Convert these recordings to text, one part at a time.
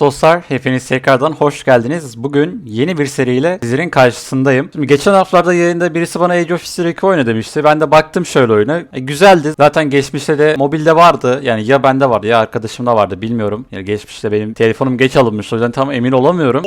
Dostlar hepiniz tekrardan hoş geldiniz. Bugün yeni bir seriyle sizlerin karşısındayım. Şimdi geçen haftalarda yayında birisi bana Age of History 2 oyna demişti. Ben de baktım şöyle oyuna. E, güzeldi. Zaten geçmişte de mobilde vardı. Yani ya bende vardı ya arkadaşımda vardı bilmiyorum. Yani geçmişte benim telefonum geç alınmış. O yüzden tam emin olamıyorum.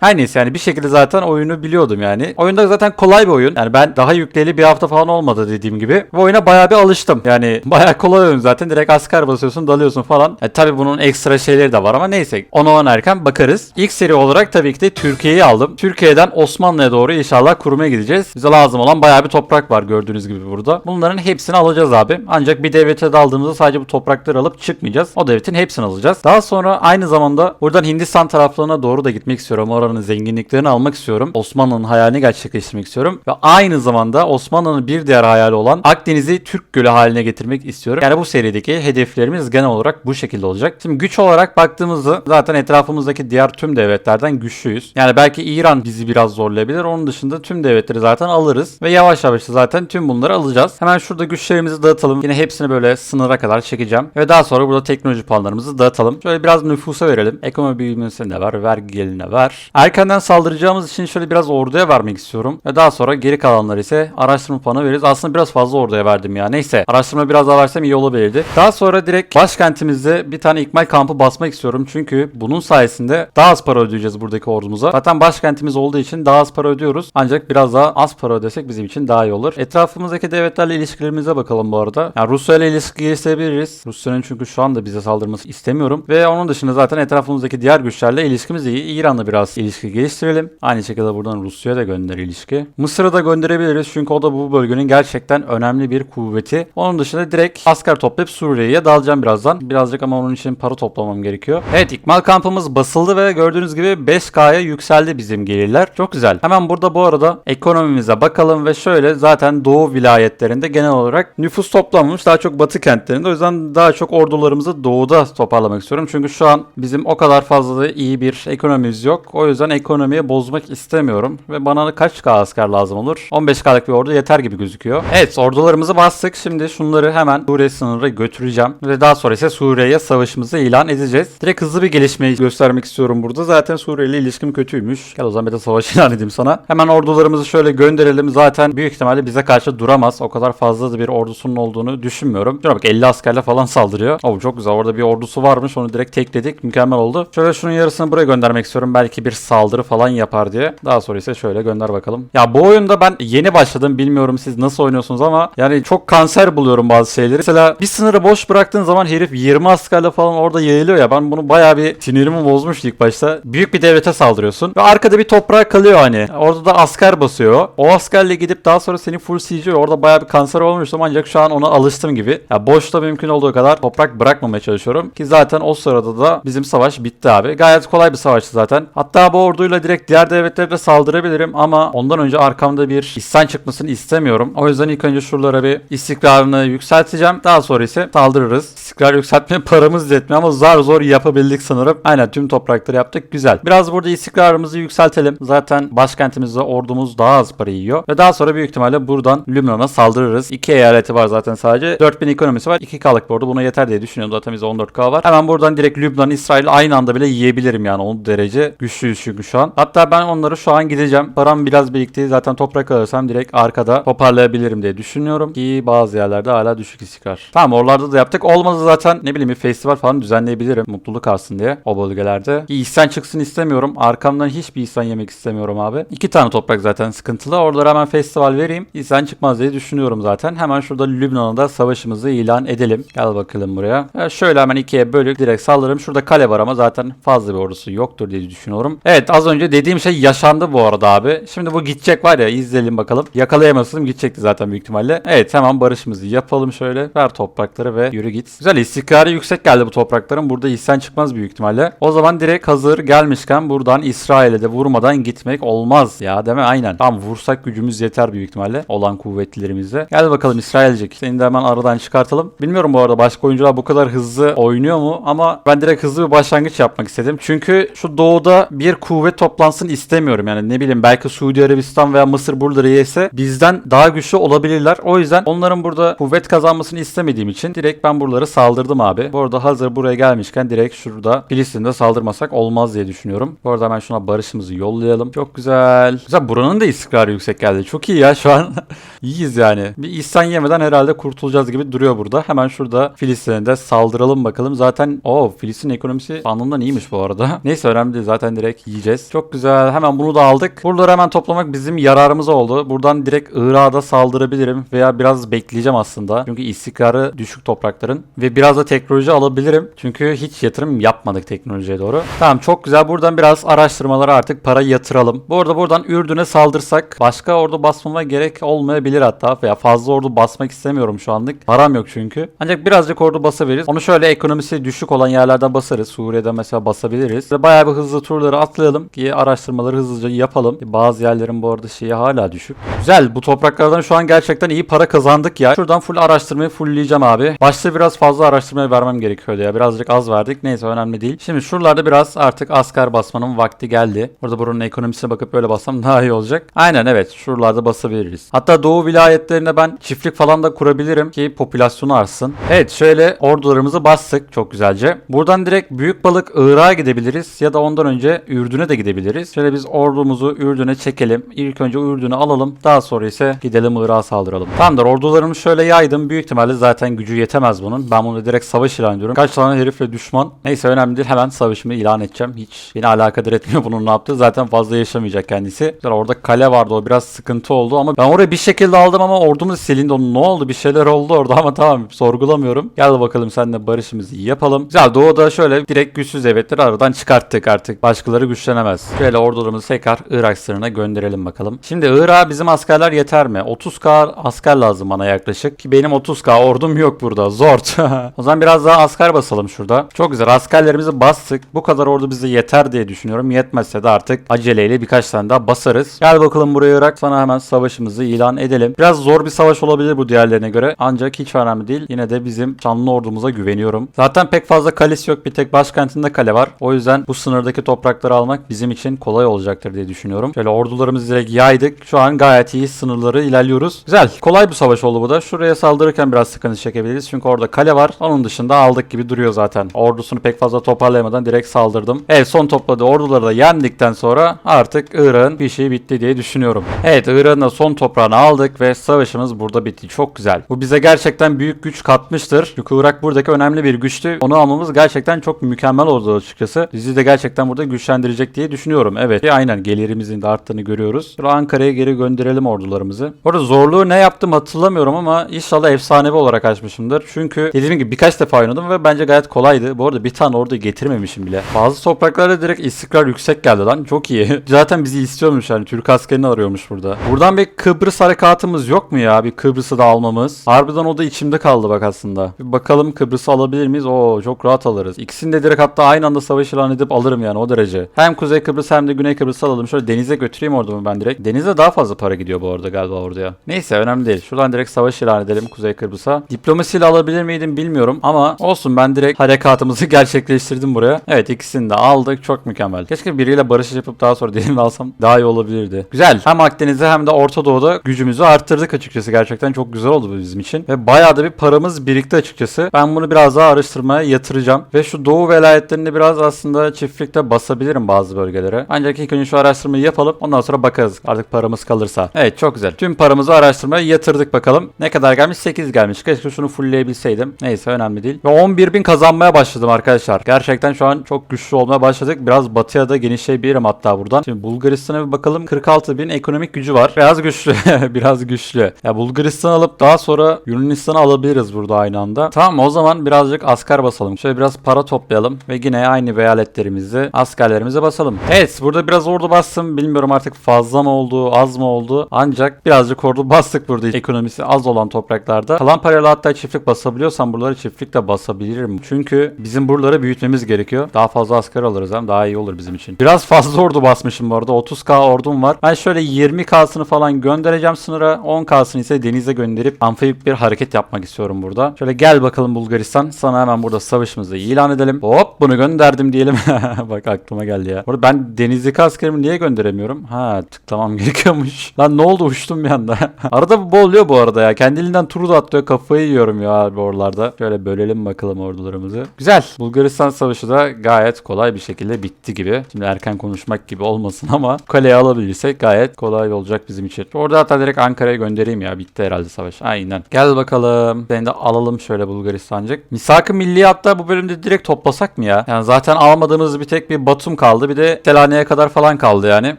Her neyse yani bir şekilde zaten oyunu biliyordum yani. Oyunda zaten kolay bir oyun. Yani ben daha yükleyeli bir hafta falan olmadı dediğim gibi. Bu oyuna bayağı bir alıştım. Yani bayağı kolay oyun zaten. Direkt asker basıyorsun dalıyorsun falan. E, tabii bunun ekstra şeyleri de var ama neyse. Onu oynarken bakarız. İlk seri olarak tabii ki de Türkiye'yi aldım. Türkiye'den Osmanlı'ya doğru inşallah kurmaya gideceğiz. Bize lazım olan bayağı bir toprak var gördüğünüz gibi burada. Bunların hepsini alacağız abi. Ancak bir devlete daldığımızda sadece bu toprakları alıp çıkmayacağız. O devletin hepsini alacağız. Daha sonra aynı zamanda buradan Hindistan taraflarına doğru da gitmek istiyorum. Oranın zenginliklerini almak istiyorum. Osmanlı'nın hayalini gerçekleştirmek istiyorum. Ve aynı zamanda Osmanlı'nın bir diğer hayali olan Akdeniz'i Türk Gölü haline getirmek istiyorum. Yani bu serideki hedeflerimiz genel olarak bu şekilde olacak. Şimdi güç olarak baktığımızda zaten etrafımızdaki diğer tüm devletlerden güçlüyüz. Yani belki İran bizi biraz zorlayabilir. Onun dışında tüm devletleri zaten alırız. Ve yavaş yavaş zaten tüm bunları alacağız. Hemen şurada güçlerimizi dağıtalım. Yine hepsini böyle sınıra kadar çekeceğim. Ve daha sonra burada teknoloji puanlarımızı dağıtalım. Şöyle biraz nüfusa verelim. Ekonomi büyümesine de var. Vergi geline var. Erkenden saldıracağımız için şöyle biraz orduya vermek istiyorum. Ve daha sonra geri kalanları ise araştırma puanı veririz. Aslında biraz fazla orduya verdim ya. Neyse. Araştırma biraz daha versem iyi olabilirdi. Daha sonra direkt başkentimizde bir tane ikmal kampı basmak istiyorum. Çünkü bunun sayesinde daha az para ödeyeceğiz buradaki ordumuza. Zaten başkentimiz olduğu için daha az para ödüyoruz. Ancak biraz daha az para ödesek bizim için daha iyi olur. Etrafımızdaki devletlerle ilişkilerimize bakalım bu arada. Yani Rusya ile ilişki geliştirebiliriz. Rusya'nın çünkü şu anda bize saldırması istemiyorum. Ve onun dışında zaten etrafımızdaki diğer güçlerle ilişkimiz iyi. İran'la biraz ilişki geliştirelim. Aynı şekilde buradan Rusya'ya da gönder ilişki. Mısır'a da gönderebiliriz çünkü o da bu bölgenin gerçekten önemli bir kuvveti. Onun dışında direkt asker toplayıp Suriye'ye dalacağım birazdan. Birazcık ama onun için para toplamam gerekiyor. Evet ikmal kampımız basıldı ve gördüğünüz gibi 5K'ya yükseldi bizim gelirler. Çok güzel. Hemen burada bu arada ekonomimize bakalım ve şöyle zaten doğu vilayetlerinde genel olarak nüfus toplanmış. Daha çok batı kentlerinde. O yüzden daha çok ordularımızı doğuda toparlamak istiyorum. Çünkü şu an bizim o kadar fazla da iyi bir ekonomimiz yok. O yüzden ekonomiyi bozmak istemiyorum. Ve bana kaç K asker lazım olur? 15K'lık bir ordu yeter gibi gözüküyor. Evet ordularımızı bastık. Şimdi şunları hemen Suriye sınırına götüreceğim. Ve daha sonra ise Suriye'ye savaşımızı ilan edeceğiz. Direkt hızlı bir gelişmeyi göstermek istiyorum burada. Zaten Suriye ile ilişkim kötüymüş. Gel o zaman bir de savaş ilan edeyim sana. Hemen ordularımızı şöyle gönderelim. Zaten büyük ihtimalle bize karşı duramaz. O kadar fazla da bir ordusunun olduğunu düşünmüyorum. Şuna bak 50 askerle falan saldırıyor. Oh çok güzel. Orada bir ordusu varmış. Onu direkt tekledik. Mükemmel oldu. Şöyle şunun yarısını buraya göndermek istiyorum. Belki bir saldırı falan yapar diye. Daha sonra ise şöyle gönder bakalım. Ya bu oyunda ben yeni başladım. Bilmiyorum siz nasıl oynuyorsunuz ama yani çok kanser buluyorum bazı şeyleri. Mesela bir sınırı boş bıraktığın zaman herif 20 askerle falan orada yayılıyor ya. Ben bunu bayağı bir sinirimi bozmuştu ilk başta. Büyük bir devlete saldırıyorsun. Ve arkada bir toprak kalıyor hani. Orada da asker basıyor. O askerle gidip daha sonra seni full siege Orada bayağı bir kanser olmuştum ancak şu an ona alıştım gibi. Ya boşta mümkün olduğu kadar toprak bırakmamaya çalışıyorum. Ki zaten o sırada da bizim savaş bitti abi. Gayet kolay bir savaştı zaten. Hatta bu orduyla direkt diğer devletlere de saldırabilirim ama ondan önce arkamda bir isyan çıkmasını istemiyorum. O yüzden ilk önce şuralara bir istikrarını yükselteceğim. Daha sonra ise saldırırız. İstikrar yükseltmeye paramız yetmiyor ama zar zor yapabildik sanırım. Aynen tüm toprakları yaptık. Güzel. Biraz burada istikrarımızı yükseltelim. Zaten başkentimizde ordumuz daha az para yiyor. Ve daha sonra büyük ihtimalle buradan Lübnan'a saldırırız. İki eyaleti var zaten sadece. 4000 ekonomisi var. 2K'lık bir ordu buna yeter diye düşünüyorum. Zaten bizde 14K var. Hemen buradan direkt Lübnan, İsrail aynı anda bile yiyebilirim yani. O derece güçlüyüz çünkü şu an. Hatta ben onları şu an gideceğim. Param biraz birikti. Zaten toprak alırsam direkt arkada toparlayabilirim diye düşünüyorum. Ki bazı yerlerde hala düşük istikrar. Tamam oralarda da yaptık. Olmadı zaten ne bileyim bir festival falan düzenleyebilirim. Mutluluk alsın diye o bölgelerde. Ki isyan çıksın istemiyorum. Arkamdan hiçbir isyan yemek istemiyorum abi. İki tane toprak zaten sıkıntılı. Oralara hemen festival vereyim. İsyan çıkmaz diye düşünüyorum zaten. Hemen şurada Lübnan'a da savaşımızı ilan edelim. Gel bakalım buraya. Ya şöyle hemen ikiye bölük direkt saldırırım. Şurada kale var ama zaten fazla bir ordusu yoktur diye düşünüyorum. Evet az önce dediğim şey yaşandı bu arada abi. Şimdi bu gidecek var ya izleyelim bakalım. Yakalayamazsın gidecekti zaten büyük ihtimalle. Evet hemen barışımızı yapalım şöyle. Ver toprakları ve yürü git. Güzel istikrarı yüksek geldi bu toprakların. Burada isyan çıkmaz büyük ihtimalle. O zaman direkt hazır gelmişken buradan İsrail'e de vurmadan gitmek olmaz ya mi? Aynen. Tam vursak gücümüz yeter büyük ihtimalle olan kuvvetlilerimizle. Gel bakalım İsrailcik. Seni de hemen aradan çıkartalım. Bilmiyorum bu arada başka oyuncular bu kadar hızlı oynuyor mu ama ben direkt hızlı bir başlangıç yapmak istedim. Çünkü şu doğuda bir kuvvet toplansın istemiyorum. Yani ne bileyim belki Suudi Arabistan veya Mısır buraları yese bizden daha güçlü olabilirler. O yüzden onların burada kuvvet kazanmasını istemediğim için direkt ben buraları saldırdım abi. Bu arada hazır buraya gelmişken direkt şurada Filistin Filistin'de saldırmasak olmaz diye düşünüyorum. Bu arada hemen şuna barışımızı yollayalım. Çok güzel. Güzel buranın da istikrarı yüksek geldi. Çok iyi ya şu an. İyiyiz yani. Bir İhsan yemeden herhalde kurtulacağız gibi duruyor burada. Hemen şurada Filistin'e de saldıralım bakalım. Zaten o Filistin ekonomisi anlamda iyiymiş bu arada. Neyse önemli değil. Zaten direkt yiyeceğiz. Çok güzel. Hemen bunu da aldık. Buraları hemen toplamak bizim yararımıza oldu. Buradan direkt Irak'a da saldırabilirim. Veya biraz bekleyeceğim aslında. Çünkü istikrarı düşük toprakların. Ve biraz da teknoloji alabilirim. Çünkü hiç yatırım yapmadık teknolojiye doğru. Tamam çok güzel. Buradan biraz araştırmalara artık para yatıralım. Bu arada buradan Ürdün'e saldırsak başka ordu basmama gerek olmayabilir hatta. Veya fazla ordu basmak istemiyorum şu anlık. Param yok çünkü. Ancak birazcık ordu basabiliriz. Onu şöyle ekonomisi düşük olan yerlerden basarız. Suriye'de mesela basabiliriz. Ve bayağı bir hızlı turları atlayalım ki araştırmaları hızlıca yapalım. Bazı yerlerin bu arada şeyi hala düşük. Güzel. Bu topraklardan şu an gerçekten iyi para kazandık ya. Şuradan full araştırmayı fullleyeceğim abi. Başta biraz fazla araştırmaya vermem gerekiyordu ya. Birazcık az verdik. Neyse önemli değil. Şimdi şuralarda biraz artık asker basmanın vakti geldi. Burada buranın ekonomisine bakıp böyle bassam daha iyi olacak. Aynen evet. Şuralarda basabiliriz. Hatta doğu vilayetlerine ben çiftlik falan da kurabilirim ki popülasyonu artsın. Evet şöyle ordularımızı bastık çok güzelce. Buradan direkt büyük balık Irak'a gidebiliriz ya da ondan önce Ürdün'e de gidebiliriz. Şöyle biz ordumuzu Ürdün'e çekelim. İlk önce Ürdün'ü alalım. Daha sonra ise gidelim Irak'a saldıralım. Tamamdır ordularımı şöyle yaydım. Büyük ihtimalle zaten gücü yetemez bunun. Ben bunu direkt savaş ilan ediyorum. Kaç tane herifle düşman. Neyse önemli değil. Hemen savaşımı ilan edeceğim. Hiç beni alakadar etmiyor bunun ne yaptığı. Zaten fazla yaşamayacak kendisi. Güzel, Orada kale vardı. O biraz sıkıntı oldu ama ben orayı bir şekilde aldım ama ordumuz silindi. Onun ne oldu? Bir şeyler oldu orada ama tamam sorgulamıyorum. Gel bakalım seninle barışımızı yapalım. Güzel doğuda şöyle direkt güçsüz devletleri aradan çıkarttık artık. Başkaları güçlenemez. Şöyle ordularımızı tekrar Irak sınırına gönderelim bakalım. Şimdi Irak'a bizim askerler yeter mi? 30k asker lazım bana yaklaşık. Ki benim 30k ordum yok burada. Zor. o zaman biraz daha asker basalım şurada. Çok güzel askerlerimizi bastık. Bu kadar ordu bize yeter diye düşünüyorum. Yetmezse de artık aceleyle birkaç tane daha basarız. Gel bakalım buraya Irak. Sana hemen savaşımızı ilan edelim. Biraz zor bir savaş olabilir bu diğerlerine göre. Ancak hiç önemli değil. Yine de bizim şanlı ordumuza güveniyorum. Zaten pek fazla kalesi yok. Bir tek başkentinde kale var. O yüzden bu sınırdaki toprakları almak bizim için kolay olacaktır diye düşünüyorum. Şöyle ordularımızı direkt yaydık. Şu an gayet iyi sınırları ilerliyoruz. Güzel. Kolay bir savaş oldu bu da. Şuraya saldırırken biraz sıkıntı çekebiliriz. Çünkü orada kale var. Onun dışında aldık gibi duruyor zaten. Ordusunu pek fazla toparlayamadan direkt saldırdım. Evet son topladığı orduları da yendikten sonra artık Irak'ın şey bitti diye düşünüyorum. Evet Irak'ın da son toprağını aldık ve savaşımız burada bitti. Çok güzel. Bu bize gerçekten büyük güç katmıştır. Çünkü Irak buradaki önemli bir güçtü. Onu almamız gerçekten çok mükemmel oldu açıkçası. Bizi de gerçekten burada güçlendirecek diye düşünüyorum. Evet. Aynen gelirimizin de arttığını görüyoruz. Ankara'ya geri gönderelim ordularımızı. Orada zorluğu ne yaptım hatırlamıyorum ama inşallah efsanevi olarak açmışımdır. Çünkü dediğim gibi birkaç defa oynadım ve bence gayet kolaydı. Bu arada bir tane ordu getirmemişim bile. Bazı topraklarda direkt istikrar yüksek geldi lan. Çok iyi. Zaten bizi istiyormuş yani. Türk askerini arıyormuş burada. Buradan bir Kıbrıs harekatımız yok mu ya? Bir Kıbrıs'ı da almamız. Harbiden o da içimde kaldı bak aslında. Bir bakalım Kıbrıs'ı alabilir miyiz? Oo çok rahat alırız. İkisini de direkt hatta aynı anda savaş ilan edip alırım yani o derece. Hem Kuzey Kıbrıs hem de Güney Kıbrıs'ı alalım. Şöyle denize götüreyim ordumu ben direkt. Denize daha fazla para gidiyor bu arada galiba orduya. Neyse önemli değil. Şuradan direkt savaş ilan edelim Kuzey Kıbrıs'a. Diplomasiyle alabilir miydim bilmiyorum ama olsun ben direkt harekatımızı gerçekleştirdim buraya. Evet ikisini de aldık. Çok mükemmel. Keşke biriyle barış yapıp daha sonra diğerini alsam daha iyi olabilirdi. Güzel. Hem Akdeniz'de hem de Orta Doğu'da gücümüzü arttırdık açıkçası. Gerçekten çok güzel oldu bizim için. Ve bayağı da bir paramız birikti açıkçası. Ben bunu biraz daha araştırmaya yatıracağım. Ve şu Doğu velayetlerinde biraz aslında çiftlikte basabilirim bazı bölgelere. Ancak ilk önce şu araştırmayı yapalım. Ondan sonra bakarız artık paramız kalırsa. Evet çok güzel. Tüm paramızı araştırmaya yatırdık bakalım. Ne kadar gelmiş? 8 gelmiş. Keşke şunu fullleyebilseydim. Neyse önemli değil. Ve 11 bin kazanmaya başladım arkadaşlar. Gerçekten şu an çok güçlü olmaya başladık. Biraz batıya da genişleyebilirim hatta buradan. Şimdi Bulgaristan'a bir bakalım. 46 bin ekonomik gücü var. Biraz güçlü. biraz güçlü. Ya Bulgaristan alıp daha sonra Yunanistan'ı alabiliriz burada aynı anda. Tamam o zaman birazcık asker basalım. Şöyle biraz para toplayalım ve yine aynı eyaletlerimizi askerlerimize basalım. Evet burada biraz ordu bastım. Bilmiyorum artık fazla mı oldu az mı oldu. Ancak birazcık ordu bastık burada ekonomisi az olan topraklarda. Kalan parayla hatta çiftlik basabiliyorsam buraları çiftlik de basabilirim. Çünkü bizim buraları büyütmemiz gerekiyor. Daha fazla asker alırız hem daha iyi olur bizim için. Biraz fazla ordu basmışım bu arada. 30k ordum var. Ben şöyle 20k'sını falan göndereceğim sınıra. 10k'sını ise denize gönderip amfibik bir hareket yapmak istiyorum burada. Şöyle gel bakalım Bulgaristan. Sana hemen burada savaşımızı ilan edelim. Hop bunu gönderdim diyelim. Bak aklıma geldi ya. Burada ben denizdeki askerimi niye gönderemiyorum? Ha tıklamam gerekiyormuş. Lan ne oldu uçtum bir anda. arada bu oluyor bu arada ya. Kendiliğinden turu da atlıyor. Kafayı yiyorum ya bu oralarda. Şöyle bölelim bakalım ordularımızı. Güzel. Bulgaristan savaşı savaşı da gayet kolay bir şekilde bitti gibi. Şimdi erken konuşmak gibi olmasın ama kaleye alabilirsek gayet kolay olacak bizim için. Orada hatta direkt Ankara'ya göndereyim ya. Bitti herhalde savaş. Aynen. Gel bakalım. Seni de alalım şöyle Bulgaristancık. Misak-ı Milli hatta bu bölümde direkt toplasak mı ya? Yani zaten almadığımız bir tek bir Batum kaldı. Bir de Selanik'e kadar falan kaldı yani.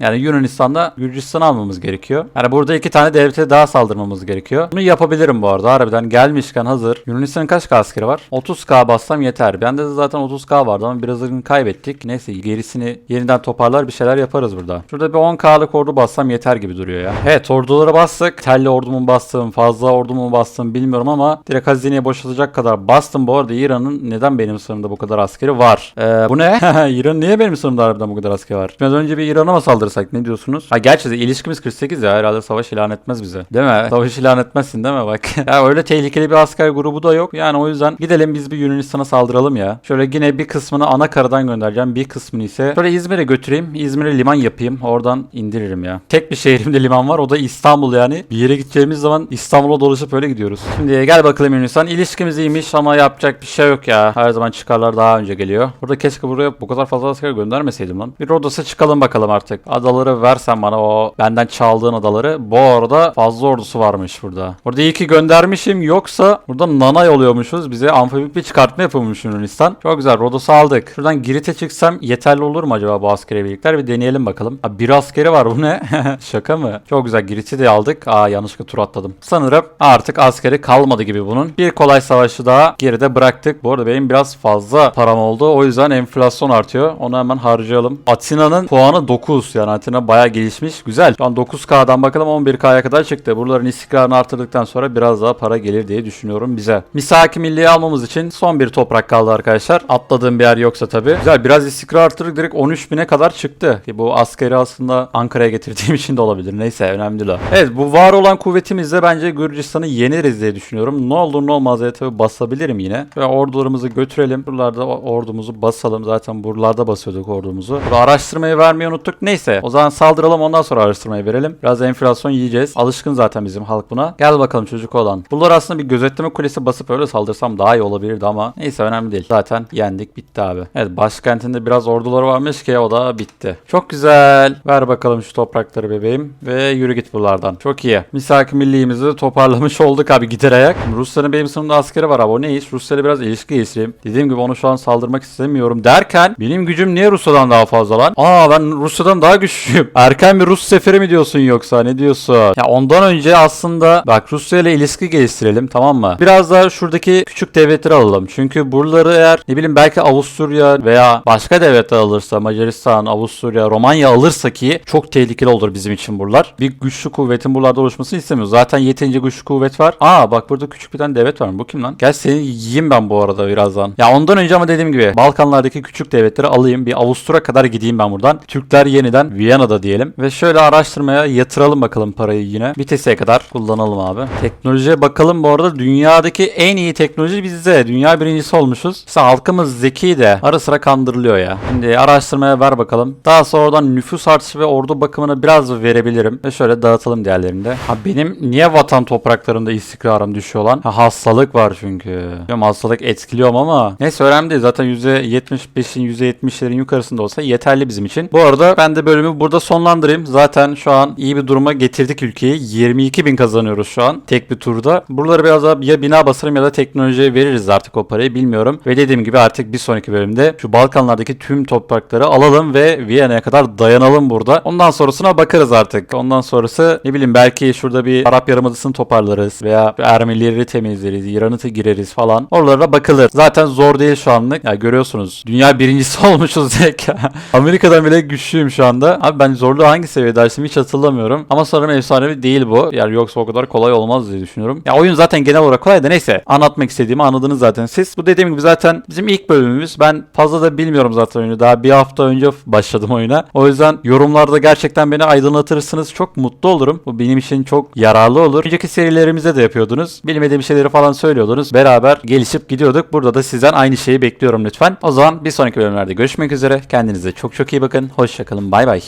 Yani Yunanistan'da Gürcistan almamız gerekiyor. Yani burada iki tane devlete daha saldırmamız gerekiyor. Bunu yapabilirim bu arada. Harbiden gelmişken hazır. Yunanistan'ın kaç askeri var? 30k bassam yeter. Bende de zaten 30k vardı ama birazını kaybettik. Neyse gerisini yeniden toparlar bir şeyler yaparız burada. Şurada bir 10k'lık ordu bassam yeter gibi duruyor ya. Evet ordulara bastık. Telli ordumu bastım. Fazla ordumu bastım bilmiyorum ama direkt hazineye boşaltacak kadar bastım. Bu arada İran'ın neden benim sınırımda bu kadar askeri var? Ee, bu ne? İran niye benim sınırımda harbiden bu kadar askeri var? Biraz önce bir İran'a mı saldırsak ne diyorsunuz? Ha gerçi ilişkimiz 48 ya herhalde savaş ilan etmez bize. Değil mi? Savaş ilan etmezsin değil mi bak? ya öyle tehlikeli bir asker grubu da yok. Yani o yüzden gidelim biz bir Yunanistan'a saldıralım ya. Şöyle yine bir kısmını ana karadan göndereceğim. Bir kısmını ise şöyle İzmir'e götüreyim. İzmir'e liman yapayım. Oradan indiririm ya. Tek bir şehrimde liman var. O da İstanbul yani. Bir yere gideceğimiz zaman İstanbul'a dolaşıp öyle gidiyoruz. Şimdi gel bakalım Yunanistan. İlişkimiz iyiymiş ama yapacak bir şey yok ya. Her zaman çıkarlar daha önce geliyor. Burada keşke buraya bu kadar fazla asker göndermeseydim lan. Bir Rodos'a çıkalım bakalım artık. Adaları versen bana o benden çaldığın adaları. Bu arada fazla ordusu varmış burada. Burada iyi ki göndermişim. Yoksa burada nanay oluyormuşuz. Bize amfibik bir çıkartma yapılmış Yunanistan. Çok güzel. Rodos'u aldık. Şuradan Girit'e çıksam yeterli olur mu acaba bu askeri birlikler? Bir deneyelim bakalım. Ha, bir askeri var. Bu ne? Şaka mı? Çok güzel. Girit'i de aldık. Aa yanlışlıkla tur atladım. Sanırım artık askeri kalmadı gibi bunun. Bir kolay savaşı daha geride bıraktık. Bu arada benim biraz fazla param oldu. O yüzden enflasyon artıyor. Onu hemen harcayalım. Atina'nın puanı 9. Yani Atina bayağı gelişmiş. Güzel. Şu an 9K'dan bakalım 11K'ya kadar çıktı. Buraların istikrarını artırdıktan sonra biraz daha para gelir diye düşünüyorum bize. Misaki milliyi almamız için son bir toprak kaldı arkadaşlar. Atladığım bir yer yoksa tabii. Güzel biraz istikrar arttırdık direkt 13.000'e kadar çıktı. Ki bu askeri aslında Ankara'ya getirdiğim için de olabilir. Neyse önemli değil o. Evet bu var olan kuvvetimizle bence Gürcistan'ı yeneriz diye düşünüyorum. Ne olur ne olmaz diye tabii basabilirim yine. Ve ordularımızı götürelim. Buralarda ordumuzu basalım. Zaten buralarda basıyorduk ordumuzu. Burada araştırmayı vermeyi unuttuk. Neyse o zaman saldıralım ondan sonra araştırmayı verelim. Biraz enflasyon yiyeceğiz. Alışkın zaten bizim halk buna. Gel bakalım çocuk olan. Bunlar aslında bir gözetleme kulesi basıp öyle saldırsam daha iyi olabilirdi ama neyse önemli değil. Zaten yendik bitti abi. Evet başkentinde biraz orduları varmış ki o da bitti. Çok güzel. Ver bakalım şu toprakları bebeğim. Ve yürü git buralardan. Çok iyi. Misak milliğimizi toparlamış olduk abi giderek. Rusya'nın benim sınırımda askeri var abi. O ne iş? Rusya'yla biraz ilişki geliştireyim. Dediğim gibi onu şu an saldırmak istemiyorum derken benim gücüm niye Rusya'dan daha fazla lan? Aa ben Rusya'dan daha güçlüyüm. Erken bir Rus seferi mi diyorsun yoksa? Ne diyorsun? Ya ondan önce aslında bak Rusya ile ilişki geliştirelim tamam mı? Biraz daha şuradaki küçük devletleri alalım. Çünkü buraları eğer ne bileyim belki Avusturya veya başka devletler alırsa Macaristan, Avusturya, Romanya alırsa ki çok tehlikeli olur bizim için buralar. Bir güçlü kuvvetin buralarda oluşmasını istemiyoruz. Zaten yeterince güçlü kuvvet var. Aa bak burada küçük bir tane devlet var mı? Bu kim lan? Gel seni yiyeyim ben bu arada birazdan. Ya ondan önce ama dediğim gibi Balkanlardaki küçük devletleri alayım. Bir Avusturya kadar gideyim ben buradan. Türkler yeniden Viyana'da diyelim. Ve şöyle araştırmaya yatıralım bakalım parayı yine. Viteseye kadar kullanalım abi. Teknolojiye bakalım bu arada dünyadaki en iyi teknoloji bizde. Dünya birincisi olmuşuz. İşte halkımız zeki de ara sıra kandırılıyor ya. Şimdi araştırmaya ver bakalım. Daha sonradan nüfus artışı ve ordu bakımını biraz verebilirim. Ve şöyle dağıtalım diğerlerinde. Ha benim niye vatan topraklarında istikrarım düşüyor lan? Ha hastalık var çünkü. Bilmiyorum hastalık etkiliyorum ama. Neyse önemli değil. Zaten %75'in %70'lerin yukarısında olsa yeterli bizim için. Bu arada ben de bölümü burada sonlandırayım. Zaten şu an iyi bir duruma getirdik ülkeyi. 22 bin kazanıyoruz şu an tek bir turda. Buraları biraz daha ya bina basarım ya da teknolojiye veririz artık o parayı bilmiyorum. Ve dediğim gibi artık bir sonraki bölümde şu Balkanlardaki tüm toprakları alalım ve Viyana'ya kadar dayanalım burada. Ondan sonrasına bakarız artık. Ondan sonrası ne bileyim belki şurada bir Arap Yarımadası'nı toparlarız veya Ermenileri temizleriz, İran'ı da gireriz falan. Oralara bakılır. Zaten zor değil şu anlık. Ya görüyorsunuz dünya birincisi olmuşuz direkt. Amerika'dan bile güçlüyüm şu anda. Abi ben zorluğu hangi seviyede açtım hiç hatırlamıyorum. Ama sanırım efsanevi değil bu. Yani yoksa o kadar kolay olmaz diye düşünüyorum. Ya oyun zaten genel olarak kolay da neyse. Anlatmak istediğimi anladınız zaten siz. Bu dediğim gibi zaten bizim ilk bölümümüz. Ben fazla da bilmiyorum zaten oyunu. Daha bir hafta önce başladım oyuna. O yüzden yorumlarda gerçekten beni aydınlatırsınız. Çok mutlu olurum. Bu benim için çok yararlı olur. Önceki serilerimizde de yapıyordunuz. Bilmediğim şeyleri falan söylüyordunuz. Beraber gelişip gidiyorduk. Burada da sizden aynı şeyi bekliyorum lütfen. O zaman bir sonraki bölümlerde görüşmek üzere. Kendinize çok çok iyi bakın. Hoşçakalın. Bay bay.